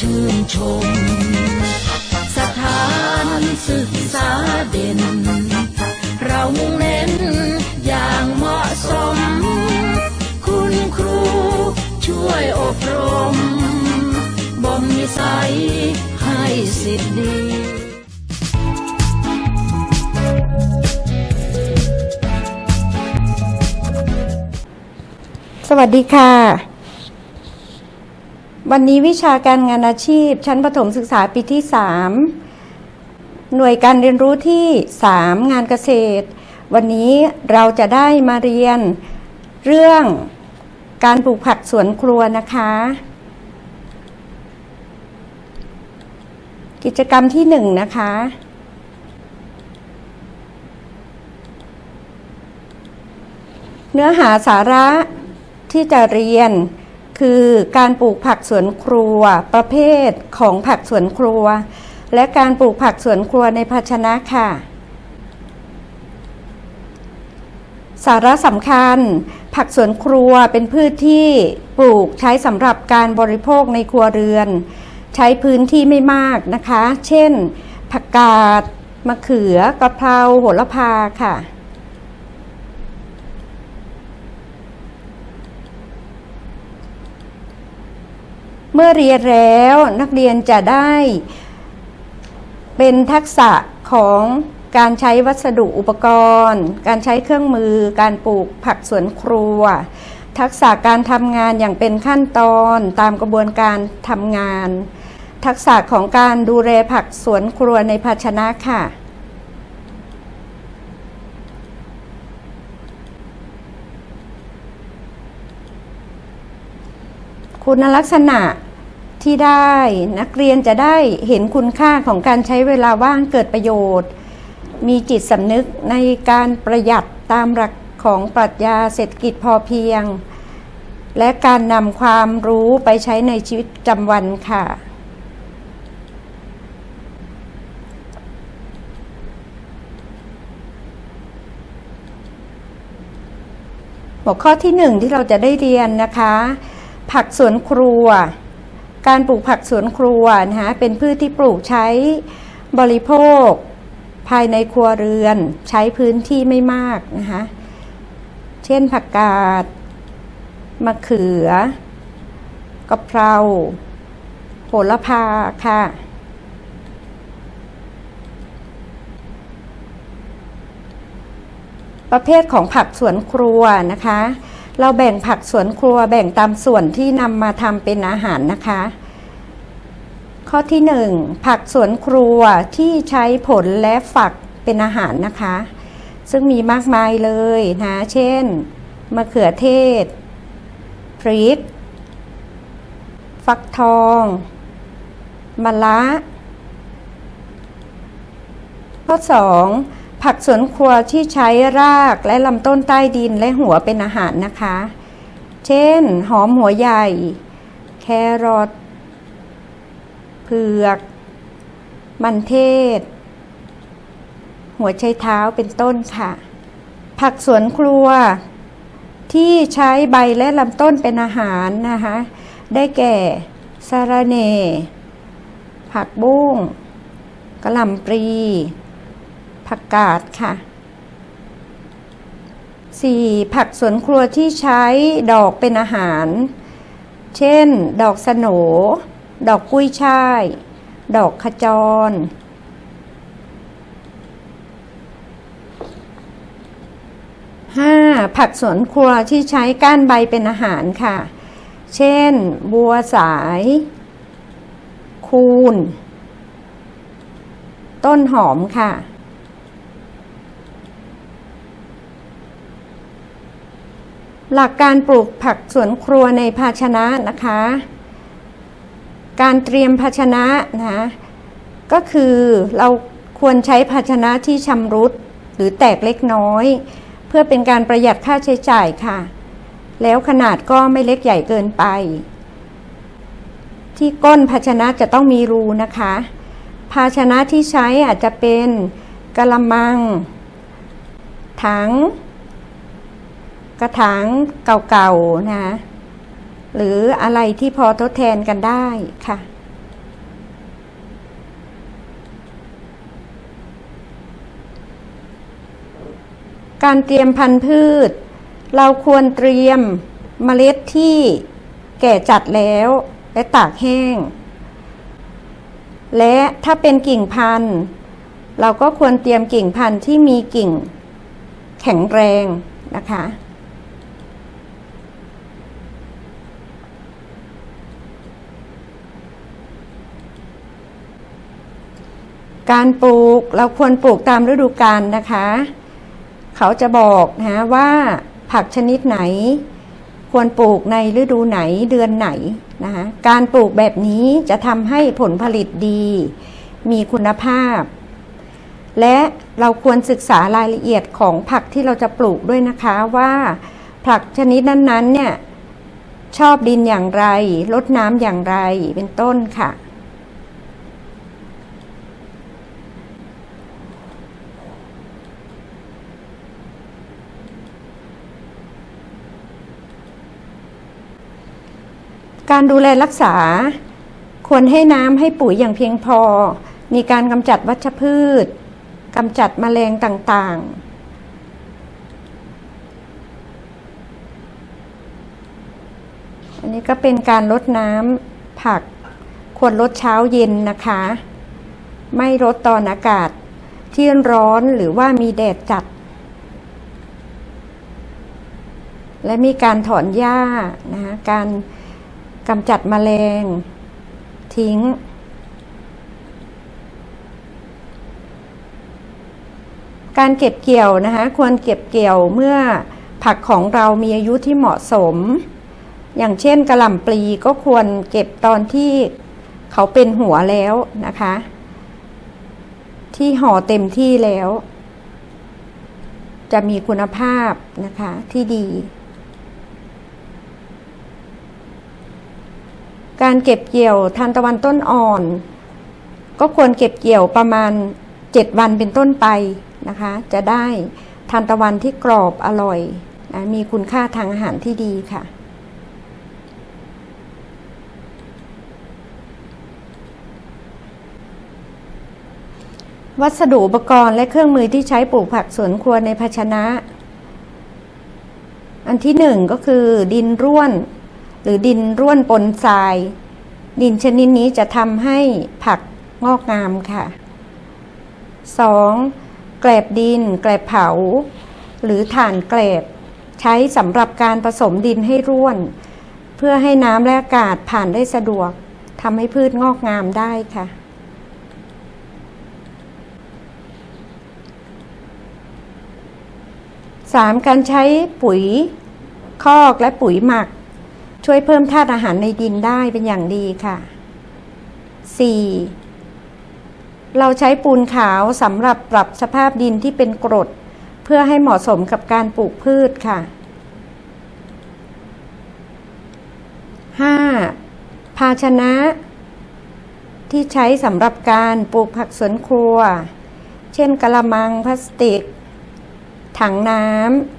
ชื่นชม สถานศึกษาเด่น เรามุ่งเน้นอย่างเหมาะสม คุณครูช่วยอบรม บ่มนิสัยให้สิทธิ์ดีสวัสดีค่ะ วันนี้วิชาการงานอาชีพ ชั้นประถมศึกษาปีที่ 3 หน่วยการเรียนรู้ที่ 3 งานเกษตร วันนี้เราจะได้มาเรียนเรื่องการปลูกผักสวนครัวนะคะ กิจกรรมที่ 1 นะคะเนื้อหาสาระที่จะเรียน คือการปลูกผักสวนครัว ประเภทของผักสวนครัว และการปลูกผักสวนครัวในภาชนะค่ะ สาระสำคัญ ผักสวนครัวเป็นพืชที่ปลูกใช้สำหรับการบริโภคในครัวเรือน ใช้พื้นที่ไม่มากนะคะ เช่น ผักกาดมะเขือกะเพราโหระพาค่ะ เมื่อเรียนแล้วนักเรียนจะได้ เป็นทักษะของการใช้วัสดุอุปกรณ์ การใช้เครื่องมือ การปลูกผักสวนครัว ทักษะการทำงานอย่างเป็นขั้นตอนตามกระบวนการทำงาน ทักษะของการดูแลผักสวนครัวในภาชนะค่ะ คุณลักษณะที่ได้นักเรียนจะได้เห็นคุณค่าของการใช้เวลาว่างเกิดประโยชน์ มีจิตสำนึกในการประหยัดตามหลักของปรัชญาเศรษฐกิจพอเพียง และการนำความรู้ไปใช้ในชีวิตประจำวันค่ะ หัวข้อที่หนึ่งที่เราจะได้เรียนนะคะ ผักสวนครัว การปลูกผักสวนครัวนะคะเป็นพืชที่ปลูกใช้บริโภค ภายในครัวเรือน ใช้พื้นที่ไม่มากนะคะเช่นผักกาดมะเขือกะเพราโหระพาค่ะ ประเภทของผักสวนครัวนะคะ เราแบ่งผักสวนครัวแบ่งตามส่วนที่นำมาทำเป็นอาหารนะคะ ข้อที่หนึ่งผักสวนครัวที่ใช้ผลและฝักเป็นอาหารนะคะ ซึ่งมีมากมายเลยนะ เช่น มะเขือเทศ พริก ฟักทองมะละข้อสอง ผักสวนครัวที่ใช้รากและลำต้นใต้ดินและหัวเป็นอาหารนะคะ เช่น หอมหัวใหญ่ แครอทเผือก มันเทศ หัวไชเท้าเป็นต้นค่ะ ผักสวนครัว ที่ใช้ใบและลำต้นเป็นอาหารนะคะ ได้แก่สาระเน ผักบุ้งกระหล่ำปลี ผักกาดค่ะ 4. ผักสวนครัวที่ใช้ดอกเป็นอาหาร เช่น ดอกสโหนดอกกุ้ยช่าย ดอกขจร 5. ผักสวนครัวที่ใช้ก้านใบเป็นอาหารค่ะ เช่น บัวสาย คูน ต้นหอมค่ะ หลักการปลูกผักสวนครัวในภาชนะนะคะ การเตรียมภาชนะนะก็คือเราควรใช้ภาชนะที่ชำรุดหรือแตกเล็กน้อย เพื่อเป็นการประหยัดค่าใช้จ่ายค่ะ แล้วขนาดก็ไม่เล็กใหญ่เกินไป ที่ก้นภาชนะจะต้องมีรูนะคะ ภาชนะที่ใช้อาจจะเป็นกะละมัง ถัง กระถางเก่าๆนะ หรืออะไรที่พอทดแทนกันได้ค่ะ การเตรียมพันธุ์พืช เราควรเตรียมเมล็ดที่แก่จัดแล้วและตากแห้ง และถ้าเป็นกิ่งพันธุ์ เราก็ควรเตรียมกิ่งพันธุ์ที่มีกิ่งแข็งแรงนะคะ การปลูกเราควรปลูกตามฤดูกาลนะคะ เขาจะบอกนะว่าผักชนิดไหน ควรปลูกในฤดูไหนเดือนไหนนะคะการปลูกแบบนี้จะทำให้ผลผลิตดี มีคุณภาพ และเราควรศึกษารายละเอียดของผักที่เราจะปลูกด้วยนะคะว่า ผักชนิดนั้นๆเนี่ยชอบดินอย่างไรรดน้ำอย่างไรเป็นต้นค่ะ การดูแลรักษา ควรให้น้ำให้ปุ๋ยอย่างเพียงพอ มีการกำจัดวัชพืชกำจัดแมลงต่างๆ อันนี้ก็เป็นการลดน้ำผัก ควรลดเช้าเย็นนะคะ ไม่ลดตอนอากาศที่ร้อนหรือว่ามีแดดจัด และมีการถอนหญ้านะคะการ กำจัดแมลง ทิ้ง การเก็บเกี่ยวนะคะ ควรเก็บเกี่ยวเมื่อผักของเรามีอายุที่เหมาะสม อย่างเช่นกระหล่ำปลีก็ควรเก็บตอนที่เขาเป็นหัวแล้วนะคะ ที่ห่อเต็มที่แล้ว จะมีคุณภาพนะคะที่ดี การเก็บเกี่ยวทานตะวันต้นอ่อน ก็ควรเก็บเกี่ยวประมาณ 7 วันเป็นต้นไปนะคะ จะได้ทานตะวันที่กรอบอร่อยนะมีคุณค่าทางอาหารที่ดีค่ะ วัสดุอุปกรณ์และเครื่องมือที่ใช้ปลูกผักสวนครัวในภาชนะ อันที่หนึ่งก็คือดินร่วน หรือดินร่วนปนทราย ดินชนิดนี้จะทำให้ผักงอกงามค่ะ 2. แกลบดิน แกลบเผา หรือถ่านแกลบ ใช้สำหรับการผสมดินให้ร่วน เพื่อให้น้ำและอากาศผ่านได้สะดวกทำให้พืชงอกงามได้ค่ะ 3. การใช้ปุ๋ยคอกและปุ๋ยหมัก ช่วยเพิ่มธาตุอาหารในดินได้เป็นอย่างดีค่ะ 4. เราใช้ปูนขาวสำหรับปรับสภาพดินที่เป็นกรด เพื่อให้เหมาะสมกับการปลูกพืชค่ะ 5. ภาชนะที่ใช้สำหรับการปลูกผักสวนครัว เช่นกะละมังพลาสติก ถังน้ำ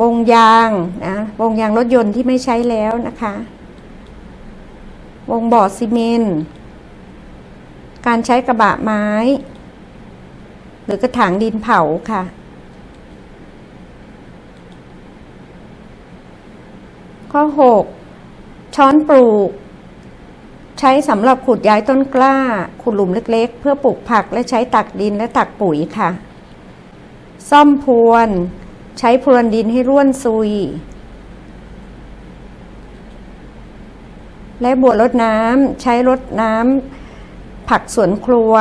วงยางนะวงยางรถยนต์ที่ไม่ใช้แล้วนะคะ วงบ่อซีเมนต์การใช้กระบะไม้ หรือกระถางดินเผาค่ะ ข้อ 6 ช้อนปลูก ใช้สำหรับขุดย้ายต้นกล้า ขุดหลุมเล็กๆ เพื่อปลูกผักและใช้ตักดินและตักปุ๋ยค่ะ ซ่อมพรวน ใช้พรวนดินให้ร่วนซุย และบัวรดน้ำใช้รดน้ำผักสวนครัว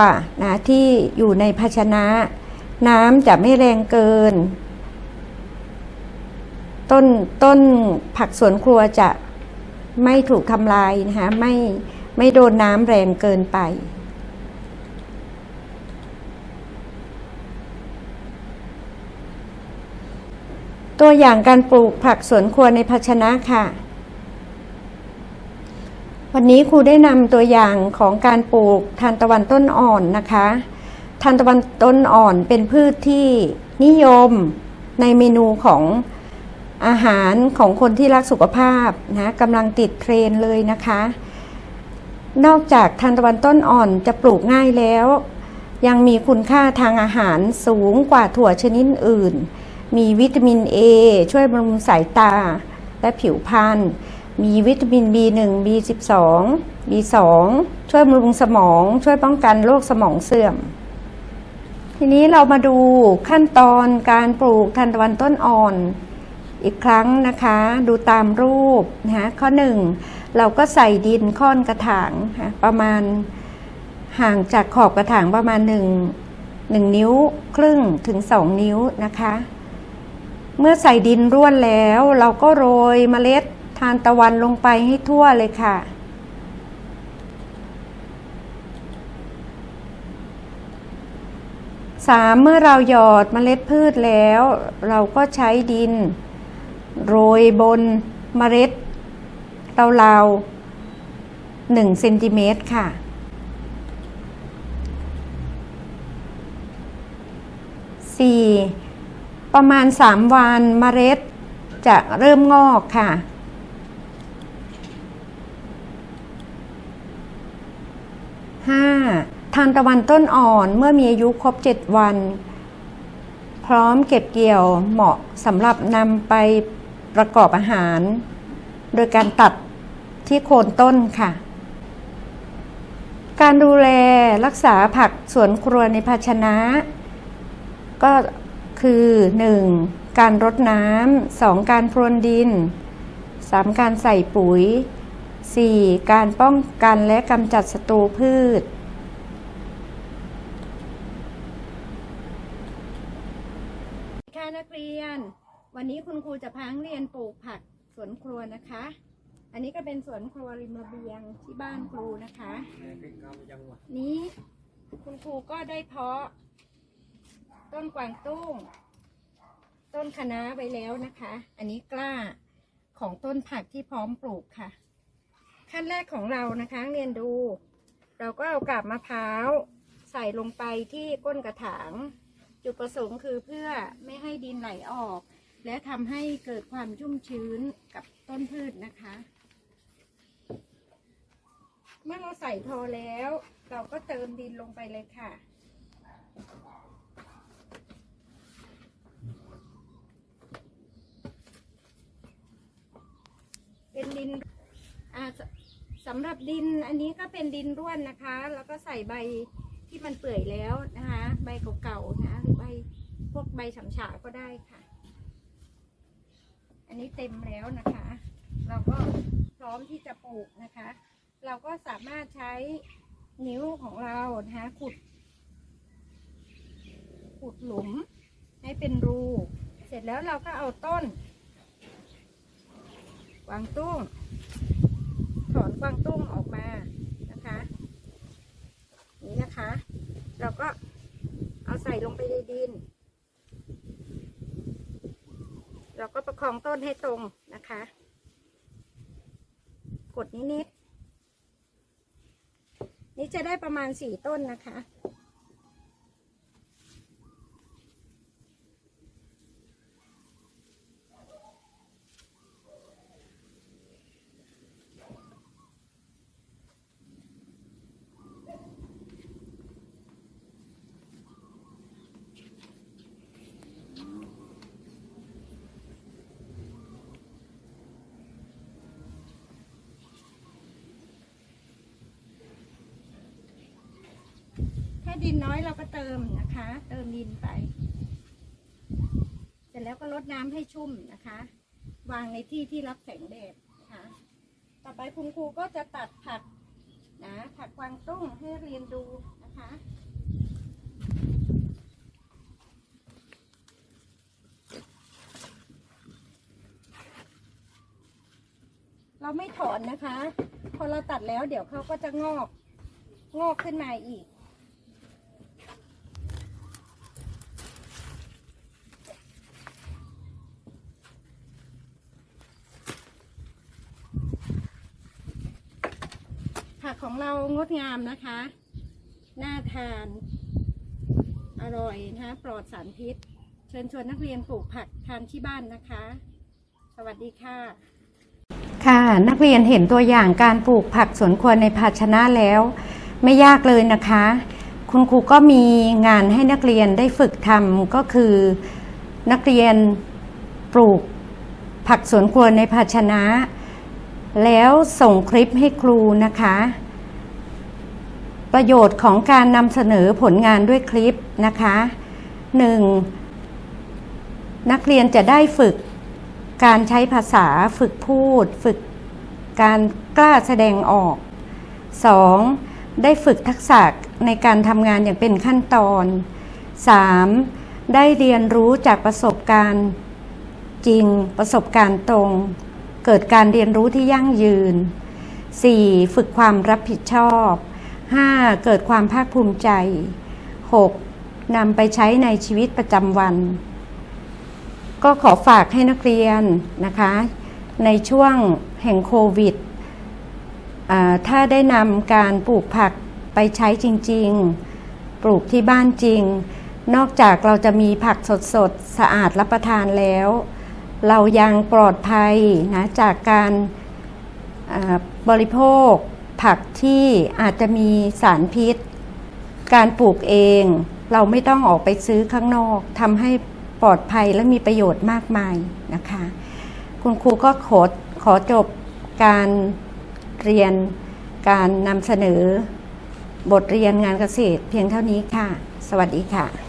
นะที่อยู่ในภาชนะ น้ำจะไม่แรงเกิน ต้นต้นผักสวนครัวจะไม่ถูกทำลายนะคะไม่ไม่โดนน้ำแรงเกินไป ตัวอย่างการปลูกผักสวนครัวในภาชนะค่ะ วันนี้ครูได้นำตัวอย่างของการปลูกทานตะวันต้นอ่อนนะคะ ทานตะวันต้นอ่อนเป็นพืชที่นิยมในเมนูของอาหารของคนที่รักสุขภาพนะกำลังติดเทรนเลยนะคะ นอกจากทานตะวันต้นอ่อนจะปลูกง่ายแล้ว ยังมีคุณค่าทางอาหารสูงกว่าถั่วชนิดอื่น มีวิตามิน A ช่วยบำรุงสายตาและผิวพรรณ มีวิตามิน B1 B12 B2 ช่วยบำรุงสมอง ช่วยป้องกันโรคสมองเสื่อม ทีนี้เรามาดูขั้นตอนการปลูกทานตะวันต้นอ่อนอีกครั้งนะคะ ดูตามรูปนะคะข้อหนึ่งเราก็ใส่ดินค่อนกระถางนะประมาณห่างจากขอบกระถางประมาณหนึ่งหนึ่งนิ้วครึ่งถึงสองนิ้วนะคะ เมื่อใส่ดินร่วนแล้ว เราก็โรยเมล็ดทานตะวันลงไปให้ทั่วเลยค่ะ สามเมื่อเราหยอดเมล็ดพืชแล้ว เราก็ใช้ดิน โรยบนเมล็ดราวๆหนึ่งเซนติเมตรค่ะสี่ ประมาณสามวันเมล็ดจะเริ่มงอกค่ะห้าทานตะวันต้นอ่อนเมื่อมีอายุครบ 7 วัน พร้อมเก็บเกี่ยวเหมาะสำหรับนำไปประกอบอาหาร โดยการตัดที่โคนต้นค่ะ การดูแลรักษาผักสวนครัวในภาชนะ ก็ คือ 1. การรดน้ำ 2. การพรวนดิน 3. การใส่ปุ๋ย 4. การป้องกันและกำจัดศัตรูพืช ค่ะนักเรียน วันนี้คุณครูจะพานักเรียนปลูกผักสวนครัวนะคะ อันนี้ก็เป็นสวนครัวริมระเบียงที่บ้านครูนะคะ นี้คุณครูก็ได้เพาะ ต้นกวางตุ้ง ต้นคะน้าไว้แล้วนะคะ อันนี้กล้าของต้นผักที่พร้อมปลูกค่ะ ขั้นแรกของเรานะคะเรียนดู เราก็เอากาบมะพร้าว ใส่ลงไปที่ก้นกระถาง จุดประสงค์คือเพื่อไม่ให้ดินไหลออก และทำให้เกิดความชุ่มชื้นกับต้นพืชนะคะ เมื่อเราใส่พอแล้ว เราก็เติมดินลงไปเลยค่ะ เป็นดินอ่าสสำหรับดินอันนี้ก็เป็นดินร่วนนะคะ แล้วก็ใส่ใบที่มันเปื่อยแล้วนะคะ ใบเก่าๆนะหรือใบพวกใบฉำฉาก็ได้ค่ะ อันนี้เต็มแล้วนะคะ เราก็พร้อมที่จะปลูกนะคะ เราก็สามารถใช้นิ้วของเรานะคะขุด ขุดหลุมให้เป็นรู เสร็จแล้วเราก็เอาต้น กวางตุ้ง ถอนกวางตุ้งออกมานะคะ นี่นะคะ เราก็เอาใส่ลงไปในดิน เราก็ประคองต้นให้ตรงนะคะ กดนิดๆนี่จะได้ประมาณสี่ต้นนะคะ ดินน้อยเราก็เติมนะคะ เติมดินไป เสร็จแล้วก็ลดน้ำให้ชุ่มนะคะ วางในที่ที่รับแสงแดดนะคะต่อไปคุณครูก็จะตัดผักนะผักกวางตุ้งให้เรียนดูนะคะเราไม่ถอนนะคะ พอเราตัดแล้วเดี๋ยวเขาก็จะงอก งอกขึ้นมาอีก ของเรางดงามนะคะ น่าทาน อร่อยนะคะปลอดสารพิษ เชิญชวนนักเรียนปลูกผักทานที่บ้านนะคะ สวัสดีค่ะ ค่ะนักเรียนเห็นตัวอย่างการปลูกผักสวนครัวในภาชนะแล้ว ไม่ยากเลยนะคะ คุณครูก็มีงานให้นักเรียนได้ฝึกทำก็คือนักเรียนปลูกผักสวนครัวในภาชนะ แล้วส่งคลิปให้ครูนะคะ ประโยชน์ของการนำเสนอผลงานด้วยคลิปนะคะ 1. นักเรียนจะได้ฝึกการใช้ภาษาฝึกพูด ฝึกการกล้าแสดงออก 2. ได้ฝึกทักษะในการทำงานอย่างเป็นขั้นตอน 3. ได้เรียนรู้จากประสบการณ์จริงประสบการณ์ตรง เกิดการเรียนรู้ที่ยั่งยืน 4. ฝึกความรับผิดชอบ 5. เกิดความภาคภูมิใจ 6. นำไปใช้ในชีวิตประจำวัน ก็ขอฝากให้นักเรียนนะคะ ในช่วงแห่งโควิด ถ้าได้นำการปลูกผักไปใช้จริง ๆ ปลูกที่บ้านจริง นอกจากเราจะมีผักสดๆ สะอาดรับประทานแล้ว เรายังปลอดภัยนะจากการบริโภคผักที่อาจจะมีสารพิษ การปลูกเอง เราไม่ต้องออกไปซื้อข้างนอกทำให้ปลอดภัยและมีประโยชน์มากมายนะคะ คุณครูก็ขอขอจบการเรียนการนำเสนอบทเรียนงานเกษตรเพียงเท่านี้ค่ะ สวัสดีค่ะ